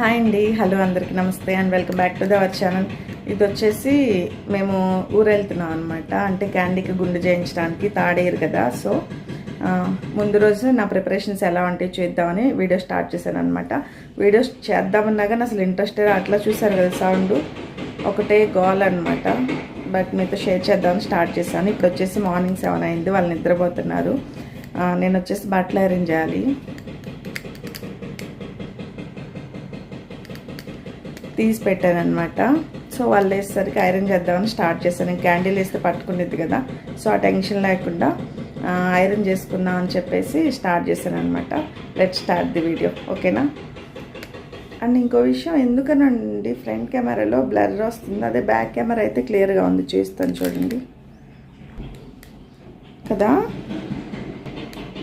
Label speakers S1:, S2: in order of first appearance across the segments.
S1: Hi అండి. Hello అందరికీ నమస్తే and welcome back to our channel. ఇది వచ్చేసి మేము ఊరెళ్తున్నాం అనమాట అంటే క్యాండీకి గుండు చేయించడానికి తాడేరు కదా. సో ముందు రోజు నా ప్రిపరేషన్స్ ఎలా ఉంటాయి చూద్దామని వీడియో స్టార్ట్ చేశాను అనమాట వీడియో చేద్దామన్నా కానీ అసలు ఇంట్రెస్ట్ అట్లా చూసారు కదా సౌండ్. ఒకటే గోల్ అనమాట బట్ మీతో షేర్ చేద్దామని స్టార్ట్ చేశాను. ఇప్పుడు వచ్చేసి మార్నింగ్ సెవెన్ అయింది. వాళ్ళు నిద్రపోతున్నారు. నేను వచ్చేసి బట్టలు అరేంజ్ చేయాలి. తీసి పెట్టాను అనమాట సో వాళ్ళు వేసేసరికి ఐరన్ చేద్దామని స్టార్ట్ చేశాను. క్యాండిల్ వేస్తే పట్టుకునేది కదా. సో ఆ టెన్షన్ లేకుండా ఐరన్ చేసుకుందాం అని చెప్పేసి స్టార్ట్ చేశాను అనమాట లెట్ స్టార్ట్ ది వీడియో ఓకేనా? అండ్ ఇంకో విషయం ఎందుకనండి ఫ్రంట్ కెమెరాలో బ్లర్ వస్తుంది. అదే బ్యాక్ కెమెరా అయితే క్లియర్గా ఉంది. చూస్తాను చూడండి. కదా?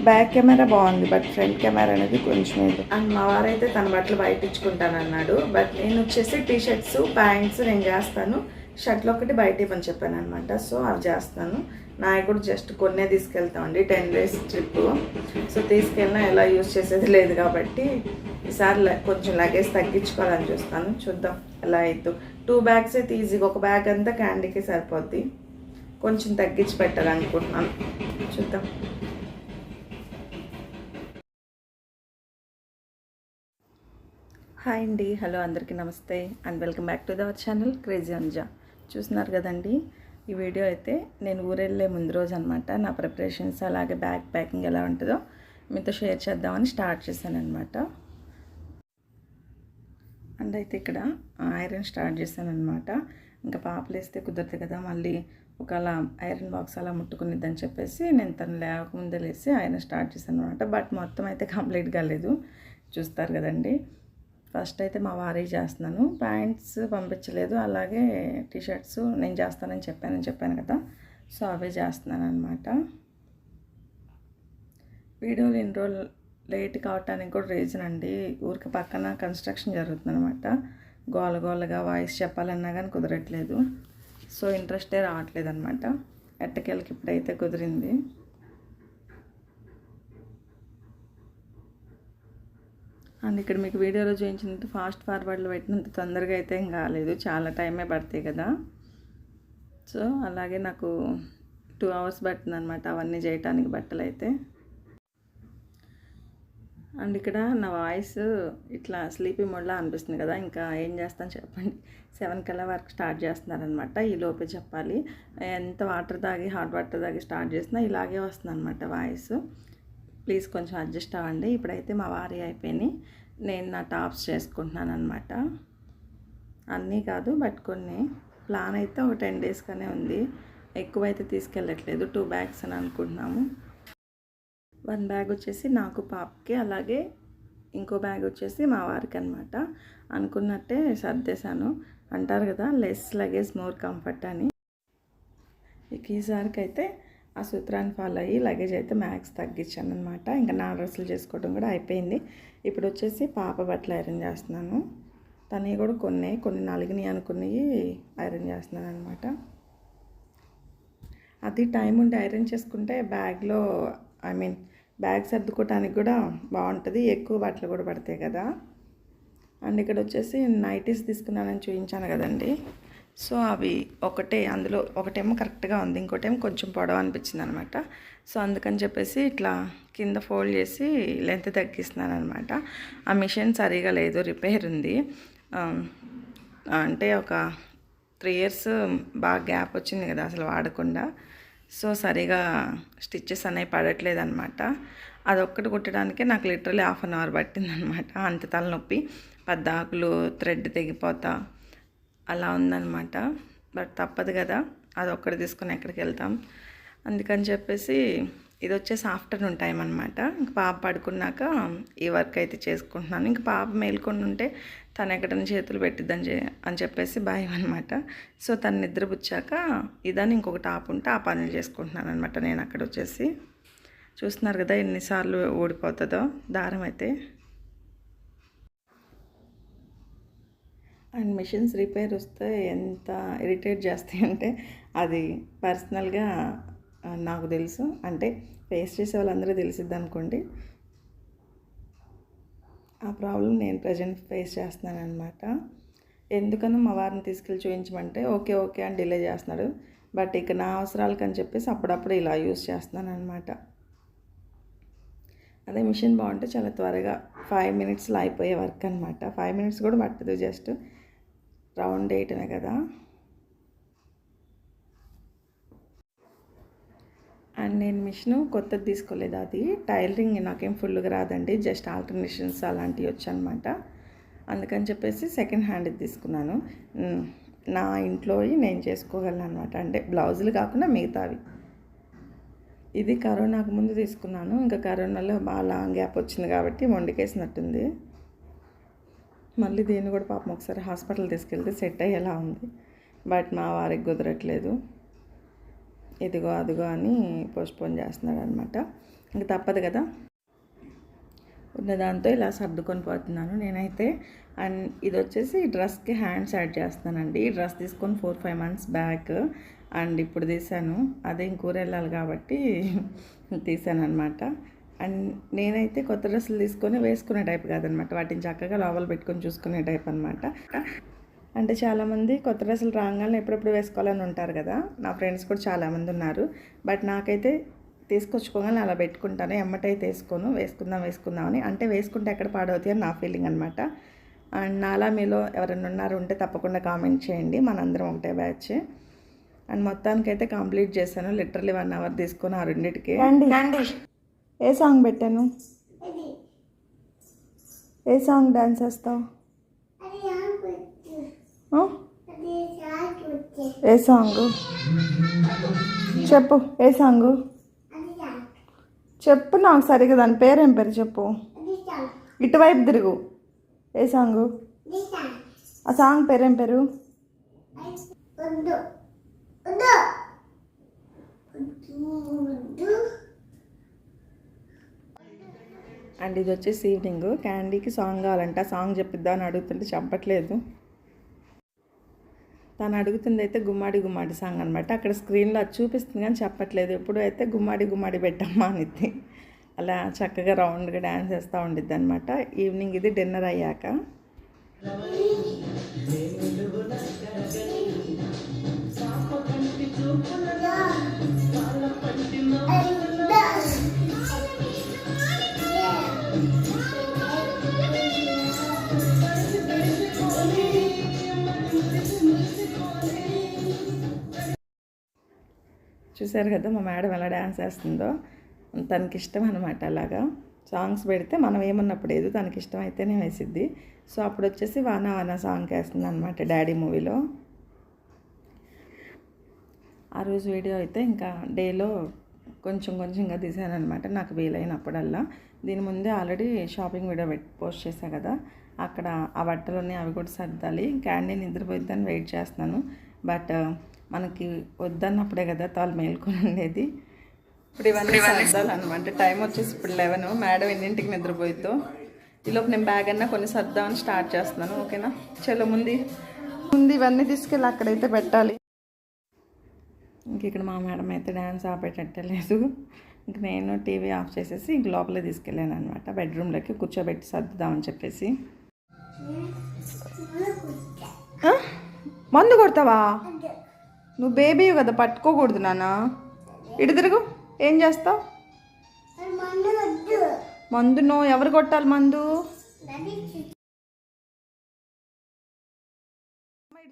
S1: బ్యాక్ కెమెరా బాగుంది బట్ ఫ్రంట్ కెమెరా అనేది కొంచెం ఇది. అండ్ మా వారైతే తన బట్టలు బయట ఇచ్చుకుంటాను అన్నాడు బట్ నేను వచ్చేసి టీ షర్ట్స్ ప్యాంట్స్ నేను చేస్తాను. షర్ట్లు ఒకటి బయట ఇవ్వని చెప్పాను అనమాట సో అవి చేస్తాను. నాయ కూడా జస్ట్ కొన్నే తీసుకెళ్తామండి. టెన్ డేస్ ట్రిప్ సో తీసుకెళ్ళినా ఎలా యూజ్ చేసేది లేదు కాబట్టి ఈసారి కొంచెం లగేజ్ తగ్గించుకోవాలని చూస్తాను. చూద్దాం ఎలా అవుతుందో టూ బ్యాగ్స్ అయితే ఈజీగా ఒక బ్యాగ్ అంతా క్యాండీకి సరిపోద్ది. కొంచెం తగ్గించి పెట్టాలనుకుంటున్నాను. చూద్దాం. హాయ్ అండి. హలో అందరికీ నమస్తే and welcome back to our channel crazy Anja చూస్తున్నారు కదండి ఈ వీడియో అయితే నేను ఊరెళ్ళే ముందు రోజు అనమాట నా ప్రిపరేషన్స్ అలాగే బ్యాగ్ ప్యాకింగ్ ఎలా ఉంటుందో మీతో షేర్ చేద్దామని స్టార్ట్ చేశాను అనమాట అండ్ అయితే ఇక్కడ ఐరన్ స్టార్ట్ చేశాను అనమాట ఇంకా పాపలు వేస్తే కుదరదు కదా మళ్ళీ ఒక అలా ఐరన్ బాక్స్ అలా ముట్టుకునిద్దని చెప్పేసి నేను తను లేకముందే లేసి ఐరన్ స్టార్ట్ చేశాను అనమాట బట్ మొత్తం అయితే కంప్లీట్ కాలేదు చూస్తారు కదండి. ఫస్ట్ అయితే మా వారి చేస్తున్నాను. ప్యాంట్స్ పంపించలేదు. అలాగే టీషర్ట్స్ నేను చేస్తానని చెప్పానని చెప్పాను కదా. సో అవే చేస్తున్నాను అనమాట వీడియోలు ఇన్ని రోజులు లేట్ కావటానికి కూడా రీజన్ అండి. ఊరికి పక్కన కన్స్ట్రక్షన్ జరుగుతుంది అనమాట గోల గోలగా వాయిస్ చెప్పాలన్నా కానీ కుదరట్లేదు. సో ఇంట్రెస్టే రావట్లేదు అనమాట ఎట్టకేళ్ళకి ఇప్పుడైతే కుదిరింది. అండ్ ఇక్కడ మీకు వీడియోలో చూపించినంత ఫాస్ట్ ఫార్వర్డ్లో పెట్టినంత తొందరగా అయితే ఏం కాలేదు. చాలా టైమే పడతాయి కదా. సో అలాగే నాకు టూ అవర్స్ పడుతుంది అనమాట అవన్నీ చేయటానికి బట్టలు అయితే అండ్ ఇక్కడ నా వాయిస్ ఇట్లా స్లీపీ మోడ్లా అనిపిస్తుంది కదా. ఇంకా ఏం చేస్తాను చెప్పండి. సెవెన్ కల్లా వరకు స్టార్ట్ చేస్తున్నారనమాట ఈ లోపే చెప్పాలి. ఎంత వాటర్ తాగి హాట్ వాటర్ తాగి స్టార్ట్ చేసినా ఇలాగే వస్తుంది అనమాట వాయిస్. ప్లీజ్ కొంచెం అడ్జస్ట్ అవ్వండి. ఇప్పుడైతే మా వారి అయిపోయినాయి. నేను నా టాప్స్ చేసుకుంటున్నాను అనమాట అన్నీ కాదు బట్ కొన్ని. ప్లాన్ అయితే ఒక టెన్ డేస్గానే ఉంది. ఎక్కువైతే తీసుకెళ్ళట్లేదు. టూ బ్యాగ్స్ అని అనుకుంటున్నాము. వన్ బ్యాగ్ వచ్చేసి నాకు పాపకి అలాగే ఇంకో బ్యాగ్ వచ్చేసి మా వారికి అనమాట అనుకున్నట్టే సర్దేశాను. అంటారు కదా లెస్ లగేజ్ మోర్ కంఫర్ట్ అని. ఇక ఈసారికి అయితే ఆ సూత్రాన్ని ఫాలో అయ్యి లగేజ్ అయితే మ్యాక్స్ తగ్గించాను అనమాట ఇంకా నా డ్రెస్సులు చేసుకోవడం కూడా అయిపోయింది. ఇప్పుడు వచ్చేసి పాప బట్టలు ఐరన్ చేస్తున్నాను. తనవి కూడా కొన్ని కొన్ని నలిగినాయి అనుకున్నవి ఐరన్ చేస్తున్నాను అనమాట అది టైం ఉండి ఐరన్ చేసుకుంటే బ్యాగ్లో ఐ మీన్ బ్యాగ్ సర్దుకోవటానికి కూడా బాగుంటుంది. ఎక్కువ బట్టలు కూడా పడతాయి కదా. అండ్ ఇక్కడ వచ్చేసి నైటీస్ తీసుకున్నానని చూపించాను కదండి. సో అవి ఒకటే అందులో ఒకటేమో కరెక్ట్గా ఉంది ఇంకోటేమో కొంచెం పొడవు అనిపించింది అనమాట సో అందుకని చెప్పేసి ఇట్లా కింద ఫోల్డ్ చేసి లెంత్ తగ్గిస్తున్నాను అనమాట ఆ మిషన్ సరిగా లేదు రిపేర్ ఉంది. అంటే ఒక త్రీ ఇయర్స్ బాగా గ్యాప్ వచ్చింది కదా అసలు వాడకుండా. సో సరిగా స్టిచ్చెస్ అనేవి పడట్లేదు అనమాట అదొక్కటి కుట్టడానికే నాకు లిటరలీ హాఫ్ అన్ అవర్ పట్టిందనమాట. అంత తలనొప్పి పద్దాకులు థ్రెడ్ తెగిపోతా అలా ఉందన్నమాట. బట్ తప్పదు కదా అది ఒక్కటి తీసుకొని ఎక్కడికి వెళ్తాం. అందుకని చెప్పేసి ఇది వచ్చేసి ఆఫ్టర్నూన్ టైం అనమాట ఇంక పాప పడుకున్నాక ఈ వర్క్ అయితే చేసుకుంటున్నాను. ఇంక పాప మేల్కొని ఉంటే తను ఎక్కడైనా చేతులు పెట్టిద్దని అని చెప్పేసి భయం అనమాట సో తను నిద్రపుచ్చాక ఇదని ఇంకొక టాప్ ఉంటే ఆ పనులు చేసుకుంటున్నాను అనమాట నేను అక్కడ వచ్చేసి. చూస్తున్నారు కదా ఎన్నిసార్లు ఊడిపోతుందో దారం అయితే. అండ్ మిషన్స్ రిపేర్ వస్తే ఎంత ఇరిటేట్ చేస్తాయంటే అది పర్సనల్గా నాకు తెలుసు. అంటే ఫేస్ చేసే వాళ్ళందరూ తెలిసిద్ది అనుకోండి. ఆ ప్రాబ్లం నేను ప్రజెంట్ ఫేస్ చేస్తున్నాను అనమాట ఎందుకనో మా వారిని తీసుకెళ్ళి చూపించమంటే ఓకే ఓకే అని డిలే చేస్తున్నాడు. బట్ ఇక నా అవసరాలకు అని చెప్పేసి అప్పుడప్పుడు ఇలా యూస్ చేస్తున్నాను అనమాట అదే మిషన్ బాగుంటే చాలా త్వరగా ఫైవ్ మినిట్స్లో అయిపోయే వర్క్ అనమాట ఫైవ్ మినిట్స్ కూడా పట్టదు జస్ట్. రౌండ్ వేయటమే కదా? అండ్ నేను మిషన్ కొత్తది తీసుకోలేదు అది. టైలరింగ్ నాకేం ఫుల్గా రాదండి జస్ట్ ఆల్టర్నేషన్స్ అలాంటివి వచ్చనమాట. అందుకని చెప్పేసి సెకండ్ హ్యాండ్ తీసుకున్నాను. నా ఇంట్లో నేను చేసుకోగలను అనమాట అంటే బ్లౌజులు కాకుండా మిగతావి. ఇది కరోనాకు ముందు తీసుకున్నాను. ఇంకా కరోనాలో బాగా లాంగ్ గ్యాప్ వచ్చింది కాబట్టి మొండికేసినట్టుంది. మళ్ళీ దీన్ని కూడా పాపం ఒకసారి హాస్పిటల్ తీసుకెళ్తే సెట్ అయ్యేలా ఉంది. బట్ మా వారికి కుదరట్లేదు. ఇదిగో అదిగో అని పోస్ట్పోన్ చేస్తున్నాడు అనమాట ఇంక తప్పదు కదా. ఉన్న దాంతో ఇలా సర్దుకొని పోతున్నాను. నేనైతే అండ్ ఇది వచ్చేసి డ్రెస్కి హ్యాండ్స్ యాడ్ చేస్తానండి ఈ డ్రెస్ తీసుకొని four five months back and ఇప్పుడు తీసాను అదే ఇంకూర వెళ్ళాలి కాబట్టి తీసాను అనమాట అండ్ నేనైతే కొత్త డ్రెస్సులు తీసుకొని వేసుకునే టైప్ కాదనమాట. వాటిని చక్కగా లోపల పెట్టుకొని చూసుకునే టైప్ అనమాట అంటే చాలామంది కొత్త డ్రెస్సులు రాగానే ఎప్పుడెప్పుడు వేసుకోవాలని ఉంటారు కదా. నా ఫ్రెండ్స్ కూడా చాలామంది ఉన్నారు. బట్ నాకైతే తీసుకొచ్చుకోగానే అలా పెట్టుకుంటాను. ఎమ్మటైతే వేసుకోను వేసుకుందాం వేసుకుందాం అని. అంటే వేసుకుంటే ఎక్కడ పాడవుతాయి అని నా ఫీలింగ్ అనమాట అండ్ నాలా మీలో ఎవరైనా ఉన్నారు ఉంటే తప్పకుండా కామెంట్ చేయండి. మనందరం ఒకటే బ్యాచ్. అండ్ మొత్తానికైతే కంప్లీట్ చేశాను. లిటరలీ వన్ అవర్ తీసుకొని ఆ రెండింటికి. ఏ సాంగ్ పెట్టాను? ఏ సాంగ్ డాన్స్ వేస్తావు ఆ? ఏ సాంగ్? చెప్పు ఏ సాంగ్? చెప్పు నాకు సరిగా దాని పేరేం పేరు చెప్పు. ఇటువైపు తిరుగు. ఏ సాంగ్? ఆ సాంగ్ పేరేం పేరు? అండ్ ఇది వచ్చేసి ఈవినింగ్ క్యాండీకి సాంగ్ కావాలంట. సాంగ్ చెప్పిద్దా అని అడుగుతుంటే చెప్పట్లేదు. తను అడుగుతుంది అయితే గుమ్మాడి గుమ్మాడి సాంగ్ అనమాట అక్కడ స్క్రీన్లో అది చూపిస్తుంది కానీ చెప్పట్లేదు. ఎప్పుడు అయితే గుమ్మాడి గుమ్మాడి పెట్టమ్మా అనిద్ది. అలా చక్కగా రౌండ్గా డ్యాన్స్ వేస్తూ ఉండిద్ది అనమాట ఈవినింగ్ ఇది డిన్నర్ అయ్యాక. చూసారు కదా మా మేడం ఎలా డ్యాన్స్ వేస్తుందో? తనకి ఇష్టం అనమాట అలాగా. సాంగ్స్ పెడితే మనం ఏమన్నప్పుడు ఏదో తనకి ఇష్టం అయితేనే వేసిద్ది. సో అప్పుడు వచ్చేసి వానా వానా సాంగ్ వేస్తుంది అనమాట డాడీ మూవీలో. ఆ రోజు వీడియో అయితే ఇంకా డేలో కొంచెం కొంచెంగా తీసాను అనమాట నాకు వీలైనప్పుడల్లా. దీని ముందే ఆల్రెడీ షాపింగ్ వీడియో పెట్టి పోస్ట్ చేశా కదా. అక్కడ ఆ బట్టలు ఉన్నాయి అవి కూడా సర్దాలి. క్యాండీ నిద్రపోయిద్దని వెయిట్ చేస్తున్నాను. బట్ మనకి వద్దన్నప్పుడే కదా తాళ్ళు మేల్కొని ఉండేది. ఇప్పుడు ఇవన్నీ సర్దాలి అనమాట టైం వచ్చేసి ఇప్పుడు లెవెన్ మేడం ఎన్నింటికి నిద్రపోయిద్దో? ఈలోపు నేను బ్యాగ్ అన్నా కొన్ని సర్దామని స్టార్ట్ చేస్తున్నాను. ఓకేనా? చలో ముందు. ముందు ఇవన్నీ తీసుకెళ్ళి అక్కడైతే పెట్టాలి. ఇంక ఇక్కడ మా మేడం అయితే డ్యాన్స్ ఆపేటట్టలేదు ఇంక నేను టీవీ ఆఫ్ చేసేసి ఇంక లోపలే తీసుకెళ్ళాను అనమాట బెడ్రూమ్లోకి కూర్చోబెట్టి సర్దుదామని చెప్పేసి. ఆ? మందు కొడతావా? నువ్వు బేబీ కదా పట్టుకోకూడదు నాన్న. ఇటు తిరుగు ఏం చేస్తావు? మందును ఎవరు కొట్టాలి మందు?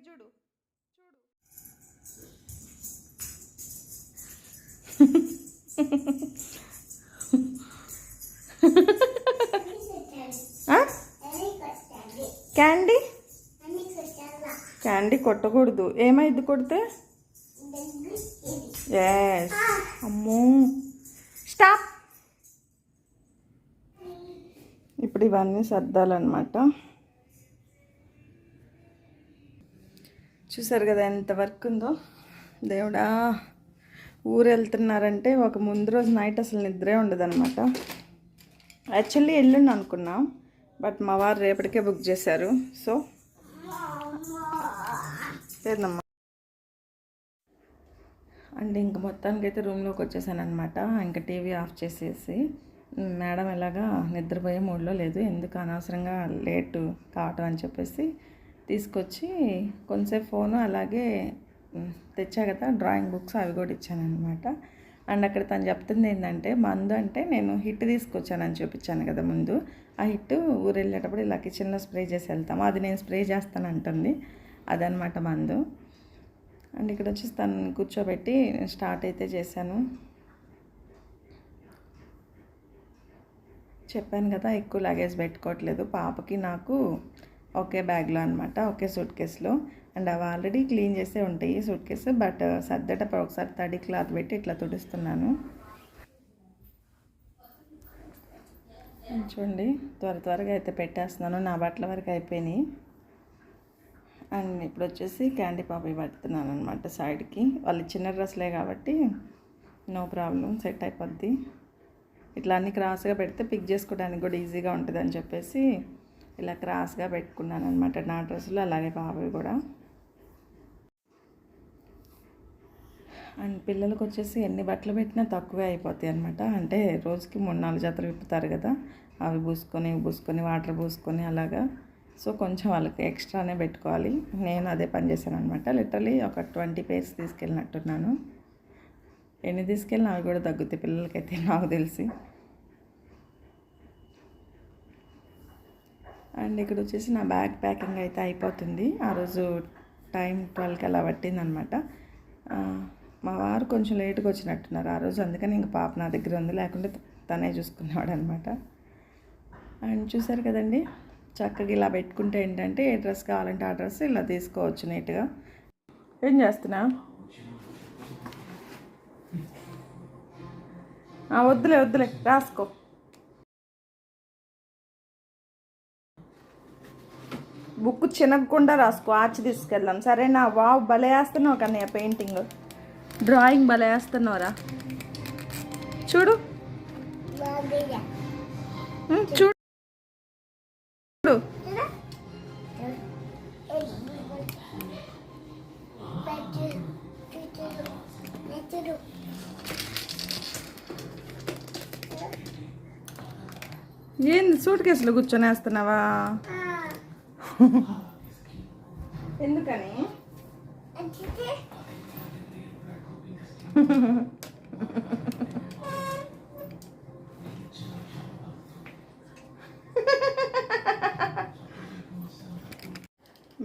S1: చూడు? క్యాండీ? క్యాండీ కొట్టకూడదు. ఏమైంది కొడితే? ఎస్ అమ్మో. స్టాప్ ఇప్పుడు ఇవన్నీ సర్దాలన్నమాట. చూసారు కదా ఎంత వర్క్ ఉందో? దేవుడా. ఊరు వెళ్తున్నారంటే ఒక ముందు రోజు నైట్ అసలు నిద్రే ఉండదన్నమాట. యాక్చువల్లీ ఎల్లుండి అనుకున్నాం బట్ మా వారు రేపటికే బుక్ చేశారు. సో లేదమ్మా అండ్ ఇంక మొత్తానికి అయితే రూమ్లోకి వచ్చేసాను అనమాట ఇంకా టీవీ ఆఫ్ చేసేసి మేడం ఎలాగా నిద్రపోయే మూడ్లో లేదు ఎందుకు అనవసరంగా లేటు కావటం అని చెప్పేసి తీసుకొచ్చి కొంతసేపు ఫోను అలాగే తెచ్చా కదా డ్రాయింగ్ బుక్స్ అవి కూడా ఇచ్చానమాట అండ్ అక్కడ తను చెప్తుంది ఏంటంటే మందు అంటే నేను హిట్ తీసుకొచ్చానని చూపించాను కదా ముందు. ఆ హిట్ ఊరు వెళ్ళేటప్పుడు ఇలా కిచెన్లో స్ప్రే చేసి వెళ్తాము అది నేను స్ప్రే చేస్తాను అంటుంది. అదనమాట మందు. అండ్ ఇక్కడ వచ్చి తను కూర్చోబెట్టి స్టార్ట్ అయితే చేశాను. చెప్పాను కదా ఎక్కువ లగేజ్ పెట్టుకోవట్లేదు. పాపకి నాకు ఒకే బ్యాగ్లో అనమాట ఒకే సూట్ కేసులో అండ్ అవి ఆల్రెడీ క్లీన్ చేసే ఉంటాయి సూట్ కేసు బట్ సర్దేటప్పుడు ఒకసారి తడి క్లాత్ పెట్టి ఇట్లా తుడుస్తున్నాను. చూడండి త్వర త్వరగా అయితే పెట్టేస్తున్నాను. నా బట్టల వరకు అయిపోయినాయి. అండ్ ఇప్పుడు వచ్చేసి క్యాండీ పాపి పడుతున్నాను అనమాట సైడ్కి. వాళ్ళు చిన్న డ్రెస్లే కాబట్టి నో ప్రాబ్లం సెట్ అయిపోద్ది. ఇట్లా అన్ని క్రాస్గా పెడితే పిక్ చేసుకోవడానికి కూడా ఈజీగా ఉంటుంది అని చెప్పేసి ఇలా క్రాస్గా పెట్టుకున్నాను అనమాట నా డ్రెస్సులు అలాగే బాబు కూడా. అండ్ పిల్లలకు వచ్చేసి ఎన్ని బట్టలు పెట్టినా తక్కువే అయిపోతాయి అనమాట అంటే రోజుకి మూడు నాలుగు జతలు విప్పుతారు కదా అవి పూసుకొని పూసుకొని వాటర్ పూసుకొని అలాగా. సో కొంచెం వాళ్ళకి ఎక్స్ట్రానే పెట్టుకోవాలి. నేను అదే పని చేశాను అనమాట లిటరలీ ఒక ట్వంటీ పేర్స్ తీసుకెళ్ళినట్టున్నాను. ఎన్ని తీసుకెళ్ళినా అవి కూడా తగ్గుతాయి. పిల్లలకైతే నాకు తెలిసి. అండ్ ఇక్కడ వచ్చేసి నా బ్యాగ్ ప్యాకింగ్ అయితే అయిపోతుంది. ఆ రోజు టైం ట్వెల్వ్కి అలా పట్టిందనమాట మా వారు కొంచెం లేట్గా వచ్చినట్టున్నారు ఆ రోజు. అందుకని ఇంక పాప నా దగ్గర ఉంది. లేకుంటే తనే చూసుకునేవాడు అనమాట అండ్ చూసారు కదండి చక్కగా ఇలా పెట్టుకుంటే ఏంటంటే ఏ డ్రెస్ కావాలంటే ఆ డ్రెస్ ఇలా తీసుకోవచ్చు నీట్గా. ఏం చేస్తున్నా? వద్దులే వద్దులే రాసుకో. బుక్ చినగకుండా రాసుకో ఆర్చి తీసుకెళ్దాం. సరేనా? వావ్ భలే వేస్తున్నావు కన్నయ్య పెయింటింగ్. డ్రాయింగ్ భలే వేస్తున్నావురా చూడు. చూడు. ఏంది సూట్ కేసులో కూర్చొని వేస్తున్నావా? ఎందుకని?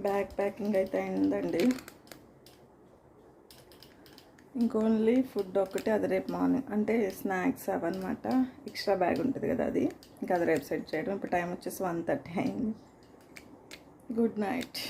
S1: బ్యాగ్ ప్యాకింగ్ అయితే అయిందండి. ఇంకోన్లీ ఫుడ్ ఒక్కటే అది రేపు మార్నింగ్ అంటే స్నాక్స్ అవన్నమాట. ఎక్స్ట్రా బ్యాగ్ ఉంటుంది కదా అది. ఇంకా అది రేపు సెట్ చేయడం. ఇప్పుడు టైం వచ్చేసి వన్ థర్టీ అయింది. Good night.